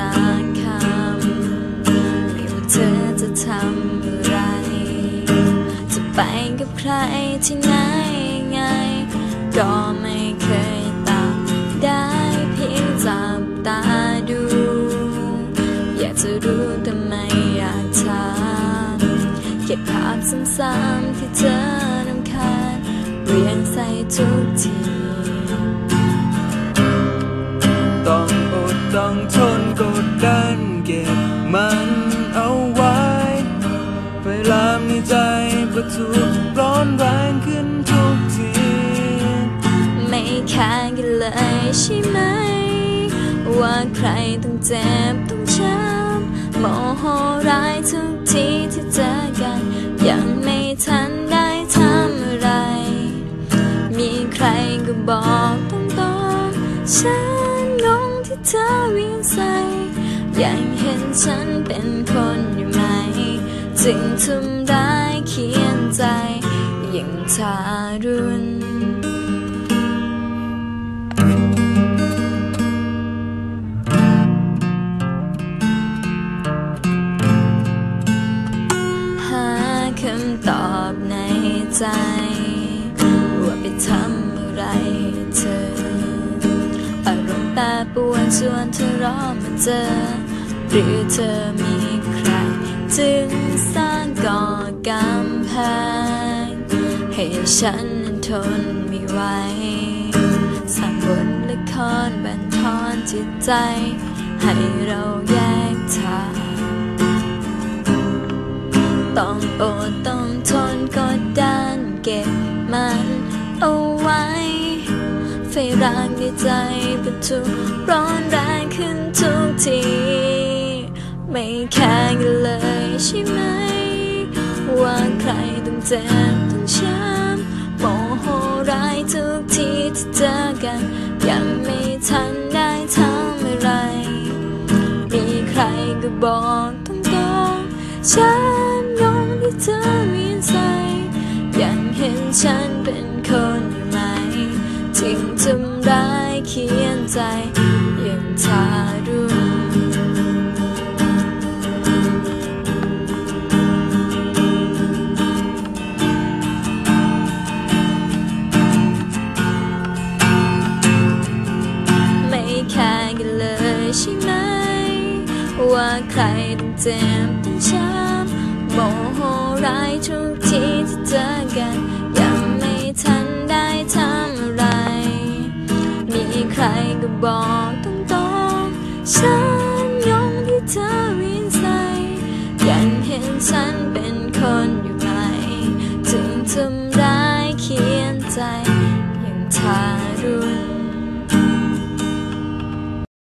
สักคำไม่ว่าเธอจะทำอะไร จะไปกับใครที่ไหนไง ก็ไม่เคยตอบได้เพียงจับตาดู อยากจะรู้แต่ไม่อยากถามเก็บภาพซ้ำๆที่เธอนำคาญเรียงใส่ทุกที กดดันเก็บมันเอาไว้ไฟลามในใจประทุร้อนแรงขึ้นทุกที ไม่แค่กันเลยใช่ไหม ว่าใครต้องเจ็บต้องช้ำโมโหร้ายทุกทีที่เจอกัน ยังไม่ทันได้ทำอะไร มีใครก็บอกตรงๆฉันงงที่เธอเวียนใส่ ยังเห็นฉันเป็นคนอยู่ไหม จึงทำร้ายเขียนใจอย่างทารุณหาคำตอบในใจ ชวนเธอรอมาเจอ หรือเธอมีใคร จึงสร้างก่อกำแพงให้ฉันนั้นทนไม่ไหวสร้างบทละครบันทอนจิตใจ ให้เราแยกทางต้องอดต้องทนกดดันเก็บมันเอา ไว้รักในใจประทุร้อนแรงขึ้นทุกที ไม่แค่กันเลยใช่ไหม ว่าใครต้องเจ็บต้องช้ำโมโหร้ายทุกทีที่เจอกัน ยังไม่ทันได้ทำอะไร มีใครก็บอกตรงๆฉัน ทารุณไม่แค่กันเลยใช่ไหม ว่าใครต้องเจ็บต้องช้ำโมโหร้ายทุก ใจยังทารู้